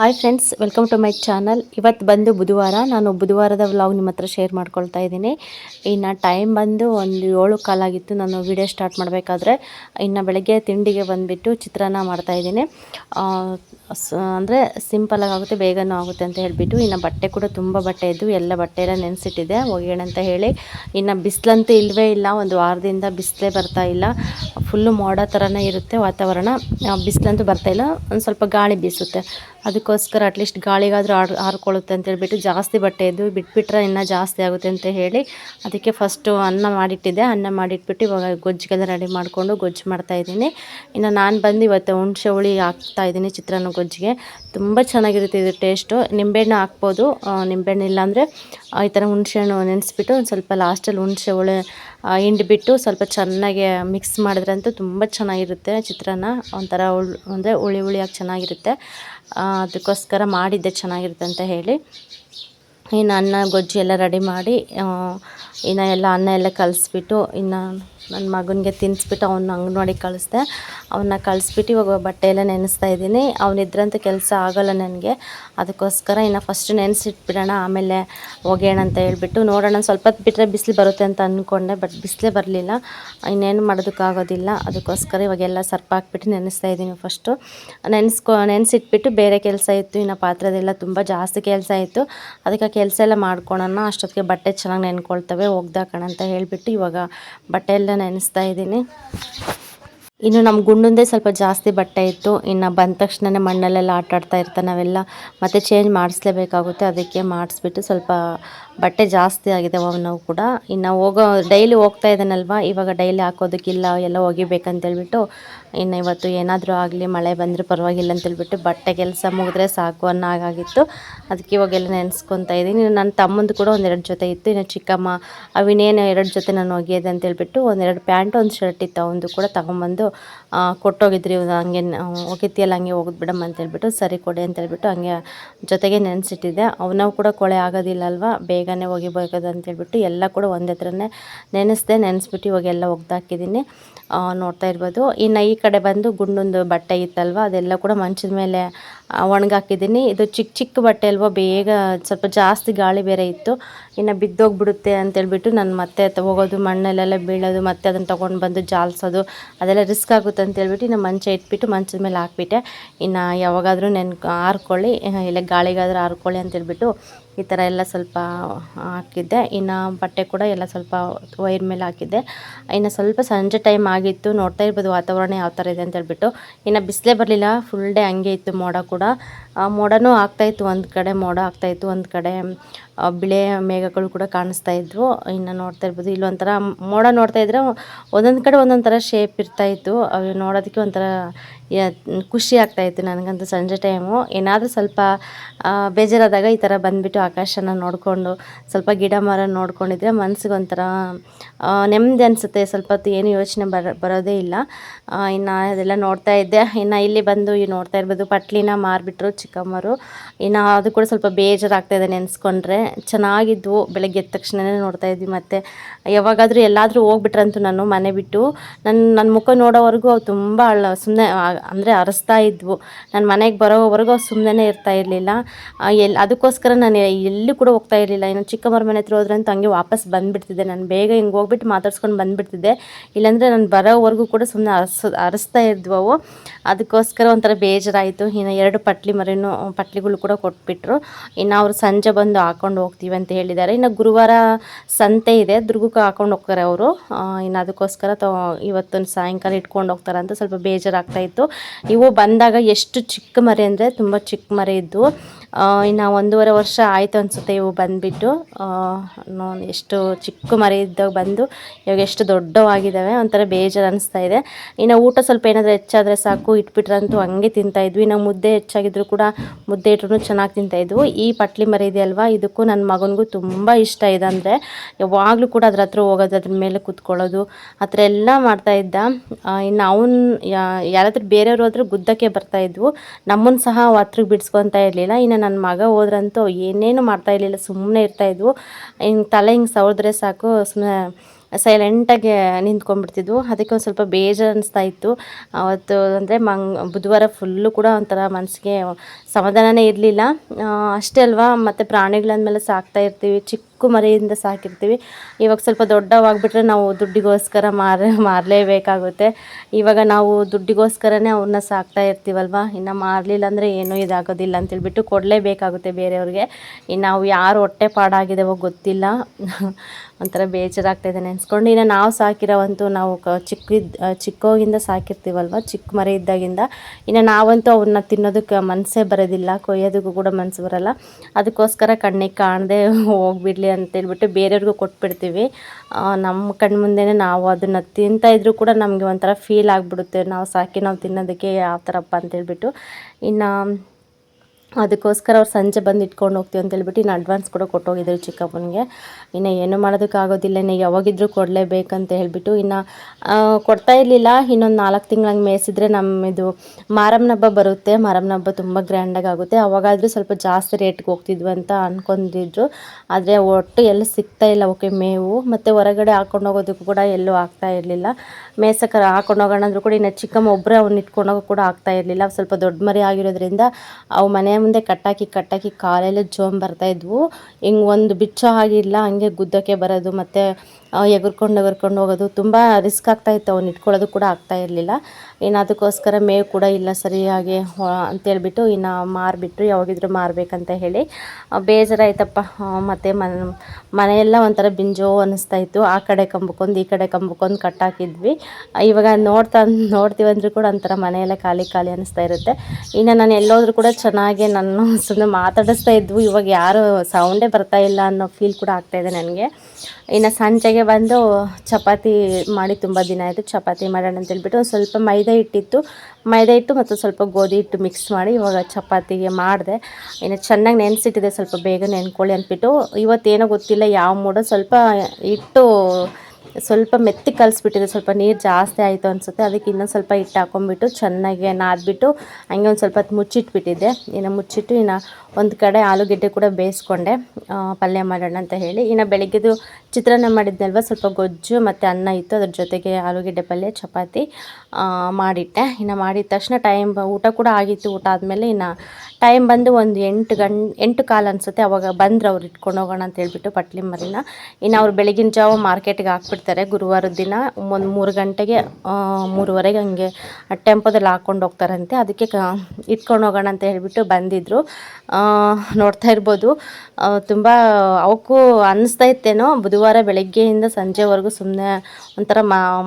Hi friends welcome to my channel ಇವತ್ತು ಬಂದು ಬುಧವಾರ. ನಾನು ಬುಧವಾರದ ವ್ಲಾಗ್ ನಿಮ್ಮ ಹತ್ರ ಶೇರ್ ಮಾಡ್ಕೊಳ್ತಾ ಇದ್ದೀನಿ. ಇನ್ನು ಟೈಮ್ ಬಂದು ಒಂದು ಏಳು ಕಾಲಾಗಿತ್ತು ನಾನು ವಿಡಿಯೋ ಸ್ಟಾರ್ಟ್ ಮಾಡಬೇಕಾದ್ರೆ ಇನ್ನು ಬೆಳಗ್ಗೆ ತಿಂಡಿಗೆ ಬಂದುಬಿಟ್ಟು ಚಿತ್ರಾನ್ನ ಮಾಡ್ತಾಯಿದ್ದೀನಿ ಅಂದರೆ ಸಿಂಪಲಾಗಿ ಆಗುತ್ತೆ, ಬೇಗನೂ ಆಗುತ್ತೆ ಅಂತ ಹೇಳಿಬಿಟ್ಟು ಇನ್ನು ಬಟ್ಟೆ ಕೂಡ ತುಂಬ ಬಟ್ಟೆ ಇದ್ದು, ಎಲ್ಲ ಬಟ್ಟೆ ಎಲ್ಲ ನೆನೆಸಿಟ್ಟಿದೆ ಒಗೆಯೋಣ ಅಂತ ಹೇಳಿ ಇನ್ನು ಬಿಸಿಲಂತೂ ಇಲ್ಲವೇ ಇಲ್ಲ. ಒಂದು ವಾರದಿಂದ ಬಿಸಿಲೇ ಬರ್ತಾ ಇಲ್ಲ. ಫುಲ್ಲು ಮೋಡ ಥರನೇ ಇರುತ್ತೆ ವಾತಾವರಣ. ಬಿಸಿಲಂತೂ ಬರ್ತಾ ಇಲ್ಲ. ಒಂದು ಸ್ವಲ್ಪ ಗಾಳಿ ಬೀಸುತ್ತೆ. ಅದಕ್ಕೋಸ್ಕರ ಅಟ್ಲೀಸ್ಟ್ ಗಾಳಿಗಾದರೂ ಆರ್ ಹಾರ್ಕೊಳ್ಳುತ್ತೆ ಅಂತ ಹೇಳ್ಬಿಟ್ಟು ಜಾಸ್ತಿ ಬಟ್ಟೆ ಇದ್ದು ಬಿಟ್ಬಿಟ್ರೆ ಇನ್ನೂ ಜಾಸ್ತಿ ಆಗುತ್ತೆ ಅಂತ ಹೇಳಿ ಅದಕ್ಕೆ ಫಸ್ಟು ಅನ್ನ ಮಾಡಿಟ್ಟಿದ್ದೆ. ಅನ್ನ ಮಾಡಿಟ್ಬಿಟ್ಟು ಇವಾಗ ಗೊಜ್ಜಿಗೆಲ್ಲ ರೆಡಿ ಮಾಡಿಕೊಂಡು ಗೊಜ್ಜು ಮಾಡ್ತಾಯಿದ್ದೀನಿ ಇನ್ನು ನಾನು ಬಂದು ಇವತ್ತು ಹುಣಸೆ ಹುಳಿ ಹಾಕ್ತಾ ಇದ್ದೀನಿ ಚಿತ್ರಾನ್ನ ಗೊಜ್ಜಿಗೆ. ತುಂಬ ಚೆನ್ನಾಗಿರುತ್ತೆ ಇದು ಟೇಸ್ಟು ನಿಂಬೆಹಣ್ಣು ಹಾಕ್ಬೋದು. ನಿಂಬೆಹಣ್ಣು ಇಲ್ಲಾಂದರೆ ಈ ಥರ ಹುಣಸೆಹಣ್ಣು ನೆನೆಸ್ಬಿಟ್ಟು ಒಂದು ಸ್ವಲ್ಪ ಲಾಸ್ಟಲ್ಲಿ ಹುಣಸೆ ಹುಳಿ ಹಿಂಡ್ಬಿಟ್ಟು ಸ್ವಲ್ಪ ಚೆನ್ನಾಗಿ ಮಿಕ್ಸ್ ಮಾಡಿದ್ರೆ ಅಂತೂ ತುಂಬ ಚೆನ್ನಾಗಿರುತ್ತೆ ಚಿತ್ರಾನ್ನ. ಒಂಥರ ಉಳ್, ಅಂದರೆ ಹುಳಿ ಹುಳಿಯಾಗಿ ಚೆನ್ನಾಗಿರುತ್ತೆ. ಅದಕ್ಕೋಸ್ಕರ ಮಾಡಿದ್ದೆ ಚೆನ್ನಾಗಿರುತ್ತೆ ಅಂತ ಹೇಳಿ. ಇನ್ನು ಅನ್ನ ಗೊಜ್ಜು ಎಲ್ಲ ರೆಡಿ ಮಾಡಿ ಇನ್ನು ಎಲ್ಲ ಅನ್ನ ಎಲ್ಲ ಕಲಸ್ಬಿಟ್ಟು ಇನ್ನು ನನ್ನ ಮಗನಿಗೆ ತಿನ್ನಿಸ್ಬಿಟ್ಟು ಅವನ್ನ ಅಂಗನವಾಡಿ ಕಳಿಸ್ದೆ. ಅವನ್ನ ಕಳಿಸ್ಬಿಟ್ಟು ಇವಾಗ ಬಟ್ಟೆ ಎಲ್ಲ ನೆನೆಸ್ತಾ ಇದ್ದೀನಿ. ಅವನಿದ್ರಂತ ಕೆಲಸ ಆಗೋಲ್ಲ ನನಗೆ. ಅದಕ್ಕೋಸ್ಕರ ಇನ್ನು ಫಸ್ಟ್ ನೆನೆಸಿಟ್ಬಿಡೋಣ, ಆಮೇಲೆ ಒಗೆಯೋಣ ಅಂತ ಹೇಳ್ಬಿಟ್ಟು ನೋಡೋಣ. ಸ್ವಲ್ಪ ಹೊತ್ತು ಬಿಟ್ಟರೆ ಬಿಸಿಲು ಬರುತ್ತೆ ಅಂತ ಅಂದ್ಕೊಂಡೆ ಬಟ್ ಬಿಸಿಲೇ ಬರಲಿಲ್ಲ. ಇನ್ನೇನು ಮಾಡೋದಕ್ಕಾಗೋದಿಲ್ಲ. ಅದಕ್ಕೋಸ್ಕರ ಇವಾಗೆಲ್ಲ ಸರ್ಪ್ ಹಾಕ್ಬಿಟ್ಟು ನೆನೆಸ್ತಾ ಇದ್ದೀನಿ ಫಸ್ಟು ನೆನೆಸ್ಕೊ, ನೆನೆಸಿಟ್ಬಿಟ್ಟು ಬೇರೆ ಕೆಲಸ ಇತ್ತು. ಇನ್ನು ಪಾತ್ರೆದೆಲ್ಲ ತುಂಬ ಜಾಸ್ತಿ ಕೆಲಸ ಇತ್ತು. ಅದಕ್ಕೆ ಕೆಲಸ ಎಲ್ಲ ಮಾಡ್ಕೊಳೋಣ, ಅಷ್ಟೊತ್ತಿಗೆ ಬಟ್ಟೆ ಚೆನ್ನಾಗಿ ನೆನ್ಕೊಳ್ತವೆ ಒಗ್ದಾಕೋಣ ಅಂತ ಹೇಳಿಬಿಟ್ಟು ಇವಾಗ ಬಟ್ಟೆ ಎಲ್ಲ ನೆನೆಸ್ತಾ ಇದ್ದೀನಿ. ಇನ್ನು ನಮ್ಮ ಗುಂಡಂದೇ ಸ್ವಲ್ಪ ಜಾಸ್ತಿ ಬಟ್ಟೆ ಇತ್ತು. ಇನ್ನು ಬಂದ ತಕ್ಷಣನೇ ಮಣ್ಣಲ್ಲೆಲ್ಲ ಆಟ ಆಡ್ತಾ ಇರ್ತಾನೆ ನಾವೆಲ್ಲ. ಮತ್ತೆ ಚೇಂಜ್ ಮಾಡಿಸ್ಲೇಬೇಕಾಗುತ್ತೆ. ಅದಕ್ಕೆ ಮಾಡಿಸ್ಬಿಟ್ಟು ಸ್ವಲ್ಪ ಬಟ್ಟೆ ಜಾಸ್ತಿ ಆಗಿದೆ ಅವನು ಕೂಡ. ಇನ್ನು ಹೋಗೋ ಡೈಲಿ ಹೋಗ್ತಾ ಇದ್ದಾನಲ್ವಾ ಇವಾಗ ಡೈಲಿ ಹಾಕೋದಕ್ಕಿಲ್ಲ, ಎಲ್ಲ ಒಗಿಬೇಕಂತೇಳ್ಬಿಟ್ಟು ಇನ್ನು ಇವತ್ತು ಏನಾದರೂ ಆಗಲಿ, ಮಳೆ ಬಂದರೆ ಪರವಾಗಿಲ್ಲ ಅಂತೇಳ್ಬಿಟ್ಟು ಬಟ್ಟೆ ಕೆಲಸ ಮುಗಿದ್ರೆ ಸಾಕು ಅನ್ನೋ ಹಾಗಾಗಿತ್ತು ಅದಕ್ಕೆ ಇವಾಗೆಲ್ಲ ನೆನೆಸ್ಕೊತಾ ಇದ್ದೀನಿ. ನನ್ನ ತಮ್ಮಂದು ಕೂಡ ಒಂದೆರಡು ಜೊತೆ ಇತ್ತು. ಇನ್ನು ಚಿಕ್ಕಮ್ಮ ಅವಿನೇನು ಎರಡು ಜೊತೆ ನಾನು ಒಗೆಯೋದು ಅಂತೇಳ್ಬಿಟ್ಟು ಒಂದೆರಡು ಪ್ಯಾಂಟ್, ಒಂದು ಶರ್ಟ್ ಇತ್ತು. ಅವಂದು ಕೂಡ ತಗೊಂಬಂದು ಕೊಟ್ಟೋಗಿದ್ರಿ. ಹಂಗೆ ಒಗಿತಿಯಲ್ಲ, ಹಂಗೆ ಒಗೆದ್ಬಿಡಮ್ಮ ಅಂತೇಳ್ಬಿಟ್ಟು, ಸರಿ ಕೊಡಿ ಅಂತೇಳ್ಬಿಟ್ಟು ಹಂಗೆ ಜೊತೆಗೆ ನೆನೆಸಿಟ್ಟಿದ್ದೆ. ಅವನವು ಕೂಡ ಕೊಳೆ ಆಗೋದಿಲ್ಲ ಅಲ್ವಾ? ಬೇಗನೆ ಅಂತ ಅಂತೇಳ್ಬಿಟ್ಟು ಎಲ್ಲ ಕೂಡ ಒಂದೇ ಹತ್ರನೇ ನೆನೆಸ್ದೆ ನೆನೆಸ್ಬಿಟ್ಟು ಇವಾಗೆಲ್ಲ ಒಗ್ದಾಕಿದ್ದೀನಿ. ನೋಡ್ತಾ ಇರ್ಬೋದು. ಇನ್ನು ಈ ಕಡೆ ಬಂದು ಗುಂಡೊಂದು ಬಟ್ಟೆ ಇತ್ತಲ್ವ, ಅದೆಲ್ಲ ಕೂಡ ಮಂಚದ ಮೇಲೆ ಒಣಗಾಕಿದ್ದೀನಿ. ಇದು ಚಿಕ್ಕ ಚಿಕ್ಕ ಬಟ್ಟೆ ಅಲ್ವಾ, ಬೇಗ ಸ್ವಲ್ಪ ಜಾಸ್ತಿ ಗಾಳಿ ಬೇರೆ ಇತ್ತು. ಇನ್ನು ಬಿದ್ದೋಗ್ಬಿಡುತ್ತೆ ಅಂತೇಳ್ಬಿಟ್ಟು ನಾನು ಮತ್ತೆ ಹೋಗೋದು, ಮಣ್ಣಲ್ಲೆಲ್ಲ ಬೀಳೋದು, ಮತ್ತೆ ಅದನ್ನು ತೊಗೊಂಡು ಬಂದು ಜಾಲಿಸೋದು, ಅದೆಲ್ಲ ರಿಸ್ಕ್ ಆಗುತ್ತೆ ಅಂತೇಳ್ಬಿಟ್ಟು ಇನ್ನು ಮಂಚ ಇಟ್ಬಿಟ್ಟು ಮಂಚದ ಮೇಲೆ ಹಾಕ್ಬಿಟ್ಟೆ. ಇನ್ನು ಯಾವಾಗಾದರೂ ನೆನ್ ಹಾರ್ಕೊಳ್ಳಿ ಇಲ್ಲ, ಗಾಳಿಗಾದರೂ ಹಾರ್ಕೊಳ್ಳಿ ಅಂತೇಳ್ಬಿಟ್ಟು ಈ ಥರ ಎಲ್ಲ ಸ್ವಲ್ಪ ಹಾಕಿದ್ದೆ. ಇನ್ನು ಬಟ್ಟೆ ಕೂಡ ಎಲ್ಲ ಸ್ವಲ್ಪ ವೈರ್ ಮೇಲೆ ಹಾಕಿದ್ದೆ. ಇನ್ನು ಸ್ವಲ್ಪ ಸಂಜೆ ಟೈಮ್ ಆಗಿತ್ತು. ನೋಡ್ತಾ ಇರ್ಬೋದು ವಾತಾವರಣ ಯಾವ ಥರ ಇದೆ ಅಂತ ಹೇಳ್ಬಿಟ್ಟು ಇನ್ನು ಬಿಸಿಲೇ ಬರಲಿಲ್ಲ. ಫುಲ್ ಡೇ ಹಂಗೆ ಇತ್ತು ಮೋಡ ಕೂಡ. ಮೋಡನೂ ಆಗ್ತಾಯಿತ್ತು ಒಂದು ಕಡೆ, ಮೋಡ ಆಗ್ತಾಯಿತ್ತು ಒಂದು ಕಡೆ. ಬಿಳೆ ಮೇಘಗಳು ಕೂಡ ಕಾಣಿಸ್ತಾ ಇದ್ವು. ಇನ್ನು ನೋಡ್ತಾ ಇರ್ಬೋದು. ಇಲ್ಲೊಂಥರ ಮೋಡ ನೋಡ್ತಾ ಇದ್ರೆ ಒಂದೊಂದು ಕಡೆ ಒಂದೊಂದು ಥರ ಶೇಪ್ ಇರ್ತಾಯಿತ್ತು ಅವು ನೋಡೋದಕ್ಕೆ ಒಂಥರ ಖುಷಿ ಆಗ್ತಾ ಇತ್ತು ನನಗಂತೂ ಸಂಜೆ ಟೈಮು ಏನಾದರೂ ಸ್ವಲ್ಪ ಬೇಜಾರಾದಾಗ ಈ ಥರ ಬಂದುಬಿಟ್ಟು ಆಕಾಶನ ನೋಡಿಕೊಂಡು, ಸ್ವಲ್ಪ ಗಿಡ ಮರ ನೋಡ್ಕೊಂಡಿದ್ರೆ ಮನಸ್ಸಿಗೆ ಒಂಥರ ನೆಮ್ಮದಿ ಅನಿಸುತ್ತೆ. ಸ್ವಲ್ಪ ಹೊತ್ತು ಏನು ಯೋಚನೆ ಬರ, ಬರೋದೇ ಇಲ್ಲ. ಇನ್ನು ಅದೆಲ್ಲ ನೋಡ್ತಾ ಇದ್ದೆ. ಇನ್ನು ಇಲ್ಲಿ ಬಂದು ಈ ನೋಡ್ತಾ ಇರ್ಬೋದು. ಪಟ್ಲಿನ ಮಾರಿಬಿಟ್ರು ಚಿಕ್ಕಮ್ಮರು. ಇನ್ನು ಅದು ಕೂಡ ಸ್ವಲ್ಪ ಬೇಜಾರಾಗ್ತಾ ಇದೆ ನೆನೆಸ್ಕೊಂಡ್ರೆ. ಚೆನ್ನಾಗಿದ್ವು ಬೆಳಗ್ಗೆ ಎದ್ದ ತಕ್ಷಣನೇ ನೋಡ್ತಾ ಇದ್ವಿ. ಮತ್ತು ಯಾವಾಗಾದರೂ ಎಲ್ಲಾದರೂ ಹೋಗ್ಬಿಟ್ರಂತೂ ನಾನು ಮನೆ ಬಿಟ್ಟು ನನ್ನ ನನ್ನ ಮುಖ ನೋಡೋವರೆಗೂ ಅವು ತುಂಬ ಅಳ ಸುಮ್ಮನೆ ಅಂದರೆ ಅರಸ್ತಾ ಇದ್ವು. ನಾನು ಮನೆಗೆ ಬರೋವರೆಗೂ ಅವು ಸುಮ್ಮನೆ ಇರ್ತಾ ಇರಲಿಲ್ಲ. ಎಲ್ಲಿ ಅದಕ್ಕೋಸ್ಕರ ನಾನು ಎಲ್ಲೂ ಕೂಡ ಹೋಗ್ತಾ ಇರಲಿಲ್ಲ. ಇನ್ನು ಚಿಕ್ಕಮ್ಮರ ಮನೆ ಹತ್ರ ಹೋದ್ರಂತೂ ಹಂಗೆ ವಾಪಸ್ ಬಂದುಬಿಡ್ತಿದ್ದೆ. ನಾನು ಬೇಗ ಹಿಂಗೆ ಹೋಗ್ಬಿಟ್ಟು ಮಾತಾಡ್ಸ್ಕೊಂಡು ಬಂದುಬಿಡ್ತಿದ್ದೆ. ಇಲ್ಲಾಂದರೆ ನಾನು ಬರೋವರೆಗೂ ಕೂಡ ಸುಮ್ಮನೆ ಅರಸ್, ಅರಸ್ತಾ ಇದ್ವು ಅವು. ಅದಕ್ಕೋಸ್ಕರ ಒಂಥರ ಬೇಜಾರಾಯಿತು. ಇನ್ನು ಎರಡು ಪಟ್ಲಿ ಮರಿನೂ, ಪಟ್ಲಿಗಳು ಕೂಡ ಕೊಟ್ಬಿಟ್ರು. ಇನ್ನು ಅವರು ಸಂಜೆ ಬಂದು ಹಾಕೊಂಡು ಹೋಗ್ತೀವಿ ಅಂತ ಹೇಳಿದ್ದಾರೆ. ಇನ್ನು ಗುರುವಾರ ಸಂತೆ ಇದೆ. ದುರ್ಗಕ್ಕೆ ಹಾಕೊಂಡು ಹೋಗ್ತಾರೆ ಅವರು. ಇನ್ನು ಅದಕ್ಕೋಸ್ಕರ ತೊ, ಇವತ್ತೊಂದು ಸಾಯಂಕಾಲ ಇಟ್ಕೊಂಡು ಹೋಗ್ತಾರೆ ಅಂತ ಸ್ವಲ್ಪ ಬೇಜಾರಾಗ್ತಾ ಇತ್ತು. ಇವು ಬಂದಾಗ ಎಷ್ಟು ಚಿಕ್ಕ ಮರಿ ಅಂದರೆ ತುಂಬ ಚಿಕ್ಕ ಮರಿ ಇದ್ದು ಇನ್ನು ಒಂದೂವರೆ ವರ್ಷ ಆಯಿತು ಅನಿಸುತ್ತೆ ಇವು ಬಂದುಬಿಟ್ಟು. ಎಷ್ಟು ಚಿಕ್ಕ ಮರಿ ಇದ್ದಾಗ ಬಂದು ಇವಾಗ ಎಷ್ಟು ದೊಡ್ಡವಾಗಿದ್ದಾವೆ ಒಂಥರ ಬೇಜಾರು ಅನಿಸ್ತಾ ಇದೆ. ಇನ್ನು ಊಟ ಸ್ವಲ್ಪ ಏನಾದರೂ ಹೆಚ್ಚಾದರೆ ಸಾಕು ಇಟ್ಬಿಟ್ರಂತೂ ಹಂಗೆ ತಿಂತಾ ಇದ್ವಿ. ನಾವು ಮುದ್ದೆ ಹೆಚ್ಚಾಗಿದ್ರು ಕೂಡ ಮುದ್ದೆ ಇಟ್ರೂ ಚೆನ್ನಾಗಿ ತಿಂತಾ ಇದ್ವು. ಈ ಪಟ್ಲಿ ಮರಿ ಇದೆ ಅಲ್ವಾ ಇದಕ್ಕೂ ನನ್ನ ಮಗನಿಗೂ ತುಂಬ ಇಷ್ಟ ಇದೆ ಅಂದರೆ ಯಾವಾಗಲೂ ಕೂಡ ಅದ್ರ ಹತ್ರ ಹೋಗೋದು ಅದ್ರ ಮೇಲೆ ಕೂತ್ಕೊಳ್ಳೋದು ಆ ಥರ ಎಲ್ಲ ಮಾಡ್ತಾ ಇದ್ದ. ಆ, ಇನ್ನು ಅವನು ಯಾರಾದ್ರೂ ಬೇರೆಯವ್ರು ಹೋದ್ರೆ ಗುದ್ದಕ್ಕೆ ಬರ್ತಾ ಇದ್ವು. ನಮ್ಮನ್ನು ಸಹ ಹತ್ರಕ್ಕೆ ಬಿಡಿಸ್ಕೊತಾ ಇರಲಿಲ್ಲ. ಇನ್ನು ನನ್ನ ಮಗ ಹೋದ್ರಂತೂ ಏನೇನು ಮಾಡ್ತಾ ಇರಲಿಲ್ಲ ಸುಮ್ಮನೆ ಇರ್ತಾ ಇದ್ವು. ಹಿಂಗೆ ತಲೆ ಹಿಂಗೆ ಸವಳಿದ್ರೆ ಸಾಕು ಸುಮ್ಮನೆ ಸೈಲೆಂಟಾಗಿ ನಿಂತ್ಕೊಂಡ್ಬಿಡ್ತಿದ್ವು. ಅದಕ್ಕೆ ಒಂದು ಸ್ವಲ್ಪ ಬೇಜಾರು ಅನಿಸ್ತಾ ಇತ್ತು. ಅವತ್ತು ಅಂದರೆ ಮಂಗ್, ಬುಧವಾರ ಫುಲ್ಲು ಕೂಡ ಒಂಥರ ಮನಸ್ಸಿಗೆ ಸಮಾಧಾನನೇ ಇರಲಿಲ್ಲ. ಅಷ್ಟೇ ಅಲ್ವಾ? ಮತ್ತು ಪ್ರಾಣಿಗಳಂದಮೇಲೆ ಸಾಕ್ತಾ ಇರ್ತೀವಿ, ಚಿಕ್ಕ ಮರಿಯಿಂದ ಸಾಕಿರ್ತೀವಿ. ಇವಾಗ ಸ್ವಲ್ಪ ದೊಡ್ಡವಾಗ್ಬಿಟ್ರೆ ನಾವು ದುಡ್ಡಿಗೋಸ್ಕರ ಮಾರ, ಮಾರಲೇಬೇಕಾಗುತ್ತೆ. ಇವಾಗ ನಾವು ದುಡ್ಡಿಗೋಸ್ಕರನೇ ಅವ್ರನ್ನ ಸಾಕ್ತಾ ಇರ್ತೀವಲ್ವ? ಇನ್ನು ಮಾರಲಿಲ್ಲ ಅಂದರೆ ಏನೂ ಇದಾಗೋದಿಲ್ಲ ಅಂತೇಳ್ಬಿಟ್ಟು ಕೊಡಲೇಬೇಕಾಗುತ್ತೆ ಬೇರೆಯವ್ರಿಗೆ. ಇನ್ನು ನಾವು ಯಾರು ಹೊಟ್ಟೆ ಪಾಡಾಗಿದ್ದಾವೋ ಗೊತ್ತಿಲ್ಲ. ಒಂಥರ ಬೇಜಾರಾಗ್ತಾಯಿದೆ ನೆನೆಸ್ಕೊಂಡು ಇನ್ನು ನಾವು ಸಾಕಿರೋವಂತೂ ನಾವು ಕ ಚಿಕ್ಕಿದ್ದ ಚಿಕ್ಕವಾಗಿಂದ ಸಾಕಿರ್ತೀವಲ್ವ? ಚಿಕ್ಕ ಮರಿ ಇದ್ದಾಗಿಂದ ಇನ್ನು ನಾವಂತೂ ಅವನ್ನ ತಿನ್ನೋದಕ್ಕೆ ಮನಸ್ಸೇ ಬರೋದಿಲ್ಲ. ಕೊಯ್ಯೋದಕ್ಕೂ ಕೂಡ ಮನಸ್ಸು ಬರೋಲ್ಲ. ಅದಕ್ಕೋಸ್ಕರ ಕಣ್ಣಿಗೆ ಕಾಣದೆ ಹೋಗ್ಬಿಡ್ಲಿ ಅಂತೇಳ್ಬಿಟ್ಟು ಬೇರೆಯವ್ರಿಗೂ ಕೊಟ್ಬಿಡ್ತೀವಿ. ನಮ್ಮ ಕಣ್ಣು ಮುಂದೆನೇ ನಾವು ಅದನ್ನು ತಿಂತಾ ಇದ್ರೂ ಕೂಡ ನಮಗೆ ಒಂಥರ ಫೀಲ್ ಆಗಿಬಿಡುತ್ತೆ. ನಾವು ಸಾಕಿ ನಾವು ತಿನ್ನೋದಕ್ಕೆ ಯಾವ ಥರಪ್ಪ ಅಂತೇಳ್ಬಿಟ್ಟು. ಇನ್ನು ಅದಕ್ಕೋಸ್ಕರ ಅವ್ರು ಸಂಜೆ ಬಂದು ಇಟ್ಕೊಂಡು ಹೋಗ್ತೀವಿ ಅಂತೇಳ್ಬಿಟ್ಟು ಇನ್ನು ಅಡ್ವಾನ್ಸ್ ಕೂಡ ಕೊಟ್ಟೋಗಿದ್ರು ಚಿಕ್ಕಪ್ಪನಿಗೆ. ಇನ್ನು ಏನು ಮಾಡೋದಕ್ಕಾಗೋದಿಲ್ಲ ಇನ್ನು ಯಾವಾಗಿದ್ರೂ ಕೊಡಲೇಬೇಕಂತ ಹೇಳಿಬಿಟ್ಟು ಇನ್ನು ಕೊಡ್ತಾ ಇರಲಿಲ್ಲ. ಇನ್ನೊಂದು ನಾಲ್ಕು ತಿಂಗಳಂಗೆ ಮೇಯಿಸಿದ್ರೆ ನಮ್ಮದು ಮಾರಮ್ಮನ ಹಬ್ಬ ಬರುತ್ತೆ. ಮಾರಮ್ಮನ ಹಬ್ಬ ತುಂಬ ಗ್ರ್ಯಾಂಡಾಗಿ ಆಗುತ್ತೆ. ಅವಾಗಾದರೂ ಸ್ವಲ್ಪ ಜಾಸ್ತಿ ರೇಟ್ಗೆ ಹೋಗ್ತಿದ್ವಿ ಅಂತ ಅಂದ್ಕೊಂಡಿದ್ರು ಆದರೆ ಒಟ್ಟು ಎಲ್ಲ ಸಿಗ್ತಾ ಇಲ್ಲ. ಓಕೆ, ಮೇವು. ಮತ್ತು ಹೊರಗಡೆ ಹಾಕೊಂಡು ಹೋಗೋದಕ್ಕೂ ಕೂಡ ಎಲ್ಲೂ ಆಗ್ತಾ ಇರಲಿಲ್ಲ. ಮೇಸಕ್ಕೆ ಹಾಕೊಂಡು ಹೋಗೋಣ ಅಂದರೂ ಕೂಡ ಇನ್ನು ಚಿಕ್ಕಮ್ಮ ಒಬ್ಬರೇ ಅವ್ನು ಇಟ್ಕೊಂಡು ಹೋಗೋ ಕೂಡ ಆಗ್ತಾ ಇರಲಿಲ್ಲ. ಸ್ವಲ್ಪ ದೊಡ್ಡ ಮರಿ ಆಗಿರೋದ್ರಿಂದ ಅವು ಮನೆ ಮುಂದೆ ಕಟ್ಟಾಕಿ ಕಟ್ಟಾಕಿ ಕಾಲೆಲ್ಲ ಜೋಮ್ ಬರ್ತಾಯಿದ್ವು ಹಿಂಗೆ ಒಂದು ಬಿಚ್ಚೋ ಹಾಗಿಲ್ಲ ಹಂಗೆ ಗುದ್ದಕ್ಕೆ ಬರೋದು ಮತ್ತು ಎಗರ್ಕೊಂಡು ಎಗರ್ಕೊಂಡು ಹೋಗೋದು ತುಂಬ ರಿಸ್ಕ್ ಆಗ್ತಾಯಿತ್ತು ಅವ್ನು ಇಟ್ಕೊಳ್ಳೋದು ಕೂಡ ಆಗ್ತಾ ಇರಲಿಲ್ಲ. ಇನ್ನು ಅದಕ್ಕೋಸ್ಕರ ಮೇವು ಕೂಡ ಇಲ್ಲ ಸರಿಯಾಗಿ ಅಂತೇಳ್ಬಿಟ್ಟು ಇನ್ನು ಮಾರಿಬಿಟ್ಟು ಯಾವಾಗಿದ್ರು ಮಾರಬೇಕಂತ ಹೇಳಿ. ಬೇಜಾರಾಯ್ತಪ್ಪ. ಮತ್ತು ಮನೆ, ಮನೆಯೆಲ್ಲ ಒಂಥರ ಬಿಂಜೋ ಅನ್ನಿಸ್ತಾ ಇತ್ತು. ಆ ಕಡೆ ಕಂಬಕ್ಕೊಂದು, ಈ ಕಡೆ ಕಂಬಕ್ಕೊಂದು ಕಟ್ಟಾಕಿದ್ವಿ ಇವಾಗ ನೋಡ್ತಾ ನೋಡ್ತೀವಂದ್ರೂ ಕೂಡ ಒಂಥರ ಮನೆಯೆಲ್ಲ ಖಾಲಿ ಖಾಲಿ ಅನ್ನಿಸ್ತಾ ಇರುತ್ತೆ. ಇನ್ನು ನಾನು ಎಲ್ಲೋದ್ರೂ ಕೂಡ ಚೆನ್ನಾಗಿ ನಾನು ಸುಮ್ಮನೆ ಮಾತಾಡಿಸ್ತಾ ಇದ್ವು. ಇವಾಗ ಯಾರು ಸೌಂಡೇ ಬರ್ತಾ ಇಲ್ಲ ಅನ್ನೋ ಫೀಲ್ ಕೂಡ ಆಗ್ತಾಯಿದೆ ನನಗೆ. ಇನ್ನು ಸಂಜೆಗೆ ಬಂದು ಚಪಾತಿ ಮಾಡಿ ತುಂಬ ದಿನ ಆಯಿತು. ಚಪಾತಿ ಮಾಡೋಣ ಅಂತೇಳ್ಬಿಟ್ಟು ಸ್ವಲ್ಪ ಮೈದಾ ಹಿಟ್ಟಿತ್ತು. ಮೈದಾ ಹಿಟ್ಟು ಮತ್ತು ಸ್ವಲ್ಪ ಗೋಧಿ ಹಿಟ್ಟು ಮಿಕ್ಸ್ ಮಾಡಿ ಇವಾಗ ಚಪಾತಿಗೆ ಮಾಡಿದೆ. ಇನ್ನು ಚೆನ್ನಾಗಿ ನೆನೆಸಿಟ್ಟಿದೆ ಸ್ವಲ್ಪ ಬೇಗ ನೆನ್ಕೊಳ್ಳಿ ಅಂದ್ಬಿಟ್ಟು. ಇವತ್ತೇನೋ ಗೊತ್ತಿಲ್ಲ, ಯಾವ ಮೂಡ ಸ್ವಲ್ಪ ಹಿಟ್ಟು ಸ್ವಲ್ಪ ಮೆತ್ತಿ ಕಲಿಸ್ಬಿಟ್ಟಿದೆ, ಸ್ವಲ್ಪ ನೀರು ಜಾಸ್ತಿ ಆಯಿತು ಅನಿಸುತ್ತೆ, ಅದಕ್ಕೆ ಇನ್ನೊಂದು ಸ್ವಲ್ಪ ಹಿಟ್ಟು ಹಾಕೊಂಡ್ಬಿಟ್ಟು ಚೆನ್ನಾಗಿ ನಾದ್ಬಿಟ್ಟು ಹಂಗೆ ಒಂದು ಸ್ವಲ್ಪ ಮುಚ್ಚಿಟ್ಬಿಟ್ಟಿದ್ದೆ. ಇನ್ನು ಮುಚ್ಚಿಟ್ಟು ಇನ್ನು ಒಂದು ಕಡೆ ಆಲೂಗೆಡ್ಡೆ ಕೂಡ ಬೇಯಿಸ್ಕೊಂಡೆ. ಪಲ್ಯ ಮಾಡೋಣ ಅಂತ ಹೇಳಿ. ಇನ್ನು ಬೆಳಗ್ಗೆದು ಚಿತ್ರಾನ್ನ ಮಾಡಿದ್ನಲ್ವ, ಸ್ವಲ್ಪ ಗೊಜ್ಜು ಮತ್ತು ಅನ್ನ ಇತ್ತು, ಅದ್ರ ಜೊತೆಗೆ ಆಲೂಗೆಡ್ಡೆ ಪಲ್ಯ, ಚಪಾತಿ ಮಾಡಿಟ್ಟೆ. ಇನ್ನು ಮಾಡಿದ ತಕ್ಷಣ ಟೈಮ್ ಊಟ ಕೂಡ ಆಗಿತ್ತು, ಊಟ ಆದಮೇಲೆ ಇನ್ನು ಟೈಮ್ ಬಂದು ಒಂದು ಎಂಟು ಗಂಟೆ ಎಂಟು ಕಾಲು ಅನಿಸುತ್ತೆ. ಅವಾಗ ಬಂದ್ರೆ ಅವ್ರು ಇಟ್ಕೊಂಡು ಹೋಗೋಣ ಅಂತ ಹೇಳ್ಬಿಟ್ಟು ಪಟ್ಲಿ ಮರಿನ. ಇನ್ನು ಅವ್ರು ಬೆಳಗಿನ ಜಾವ ಮಾರ್ಕೆಟ್ಗೆ ಹಾಕ್ಬಿಡ್ತಾರೆ. ಗುರುವಾರದ ದಿನ ಒಂದು ಮೂರು ಗಂಟೆಗೆ ಮೂರುವರೆಗೆ ಹಂಗೆ ಟೆಂಪೋದಲ್ಲಿ ಹಾಕ್ಕೊಂಡು ಹೋಗ್ತಾರಂತೆ. ಅದಕ್ಕೆ ಇಟ್ಕೊಂಡು ಹೋಗೋಣ ಅಂತ ಹೇಳಿಬಿಟ್ಟು ಬಂದಿದ್ದರು ನೋಡ್ತಾ ಇರ್ಬೋದು. ತುಂಬ ಅವಕ್ಕೂ ಅನ್ನಿಸ್ತಾ ಇತ್ತೇನೋ. ಬುಧವಾರ ಬೆಳಗ್ಗೆಯಿಂದ ಸಂಜೆವರೆಗೂ ಸುಮ್ಮನೆ ಒಂಥರ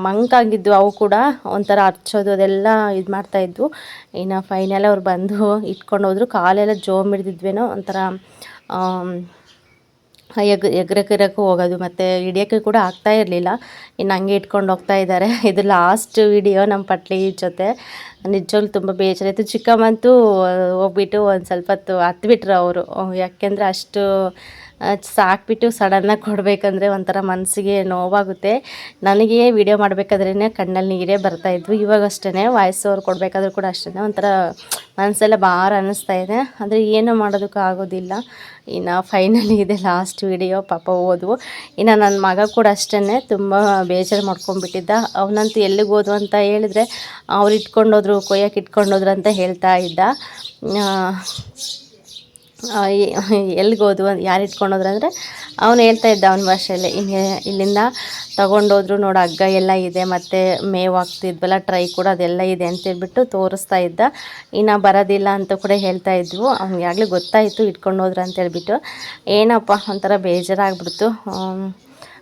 ಮಂಕಾಗಿದ್ದು ಅವು ಕೂಡ ಒಂಥರ ಹಚ್ಚೋದು ಅದೆಲ್ಲ ಇದು ಮಾಡ್ತಾಯಿದ್ವು ಇನ್ನು ಫೈನಲ್ ಅವ್ರು ಬಂದು ಇಟ್ಕೊಂಡು ಕಾಲೆಲ್ಲ ಜೋಮ್ ಹಿಡ್ದಿದ್ವೇನೋ ಒಂಥರ ಎಗ್ ಎಗ್ರಕ್ಕಿರಕ್ಕೂ ಹೋಗೋದು ಮತ್ತು ಹಿಡಿಯೋಕ್ಕೆ ಕೂಡ ಆಗ್ತಾ ಇರಲಿಲ್ಲ. ಇನ್ನು ಹಂಗೆ ಇಟ್ಕೊಂಡು ಹೋಗ್ತಾ ಇದ್ದಾರೆ. ಇದು ಲಾಸ್ಟ್ ವಿಡಿಯೋ ನಮ್ಮ ಪಟ್ಲಿ ಜೊತೆ. ನಿಜವಾಗ್ಲೂ ತುಂಬ ಬೇಜಾರಾಯಿತು ಚಿಕ್ಕಮ್ಮಂತೂ ಹೋಗ್ಬಿಟ್ಟು ಒಂದು ಸ್ವಲ್ಪ ಹತ್ತು ಹತ್ಬಿಟ್ರು ಅವರು. ಯಾಕೆಂದರೆ ಅಷ್ಟು ಸಾಕ್ಬಿಟ್ಟು ಸಡನ್ನಾಗಿ ಕೊಡಬೇಕಂದ್ರೆ ಒಂಥರ ಮನಸ್ಸಿಗೆ ನೋವಾಗುತ್ತೆ. ನನಗೆ ವಿಡಿಯೋ ಮಾಡಬೇಕಾದ್ರೇ ಕಣ್ಣಲ್ಲಿ ನೀರೇ ಬರ್ತಾಯಿದ್ವು ಇವಾಗ ಅಷ್ಟೇ ವಾಯ್ಸ್ ಓವರ್ ಕೊಡಬೇಕಾದ್ರೂ ಕೂಡ ಅಷ್ಟೇ ಒಂಥರ ಮನಸ್ಸೆಲ್ಲ ಭಾರ ಅನ್ನಿಸ್ತಾ ಇದೆ. ಅಂದರೆ ಏನೂ ಮಾಡೋದಕ್ಕೂ ಆಗೋದಿಲ್ಲ. ಇನ್ನು ಫೈನಲಿ ಇದೆ ಲಾಸ್ಟ್ ವಿಡಿಯೋ ಪಾಪ ಓದ್ವು. ಇನ್ನು ನನ್ನ ಮಗ ಕೂಡ ಅಷ್ಟೇ ತುಂಬ ಬೇಜಾರು ಮಾಡ್ಕೊಂಡ್ಬಿಟ್ಟಿದ್ದ. ಅವನಂತೂ ಎಲ್ಲಿಗೆ ಓದು ಅಂತ ಹೇಳಿದ್ರೆ ಅವ್ರು ಇಟ್ಕೊಂಡೋದ್ರು ಕೊಯ್ಯಕ್ಕೆ ಇಟ್ಕೊಂಡೋದ್ರು ಅಂತ ಹೇಳ್ತಾ ಇದ್ದ. ಎಲ್ಲಿಗೆ ಹೋದ್ವು ಯಾರು ಇಟ್ಕೊಂಡೋದ್ರು ಅಂದರೆ ಅವನು ಹೇಳ್ತಾ ಇದ್ದ ಅವನ ಭಾಷೆಯಲ್ಲಿ, ಹಿಂಗೆ ಇಲ್ಲಿಂದ ತಗೊಂಡೋದ್ರು ನೋಡು ಹಗ್ಗ ಎಲ್ಲ ಇದೆ, ಮತ್ತು ಮೇವು ಹಾಕ್ತಿದ್ವಲ್ಲ ಟ್ರೈ ಕೂಡ ಅದೆಲ್ಲ ಇದೆ ಅಂತೇಳ್ಬಿಟ್ಟು ತೋರಿಸ್ತಾ ಇದ್ದ. ಇನ್ನು ಬರೋದಿಲ್ಲ ಅಂತ ಕೂಡ ಹೇಳ್ತಾ ಇದ್ವು. ಅವ್ನಿಗೆ ಆಗಲೇ ಗೊತ್ತಾಯಿತು ಇಟ್ಕೊಂಡು ಹೋದ್ರು ಅಂತೇಳ್ಬಿಟ್ಟು ಏನಪ್ಪ, ಒಂಥರ ಬೇಜಾರಾಗ್ಬಿಡ್ತು.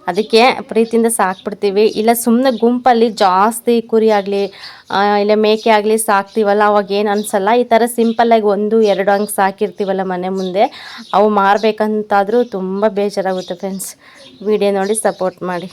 ಅದಕ್ಕೆ ಪ್ರೀತಿಯಿಂದ ಸಾಕ್ಬಿಡ್ತೀವಿ. ಇಲ್ಲ ಸುಮ್ಮನೆ ಗುಂಪಲ್ಲಿ ಜಾಸ್ತಿ ಕುರಿ ಆಗಲಿ ಇಲ್ಲ ಮೇಕೆ ಆಗಲಿ ಸಾಕ್ತೀವಲ್ಲ, ಅವಾಗ ಏನು ಅನಿಸಲ್ಲ. ಈ ಥರ ಸಿಂಪಲ್ಲಾಗಿ ಒಂದು, ಎರಡು ಹಂಗೆ ಸಾಕಿರ್ತೀವಲ್ಲ ಮನೆ ಮುಂದೆ. ಅವು ಮಾರಬೇಕಂತಾದರೂ ತುಂಬ ಬೇಜಾರಾಗುತ್ತೆ ಫ್ರೆಂಡ್ಸ್ ವಿಡಿಯೋ ನೋಡಿ ಸಪೋರ್ಟ್ ಮಾಡಿ.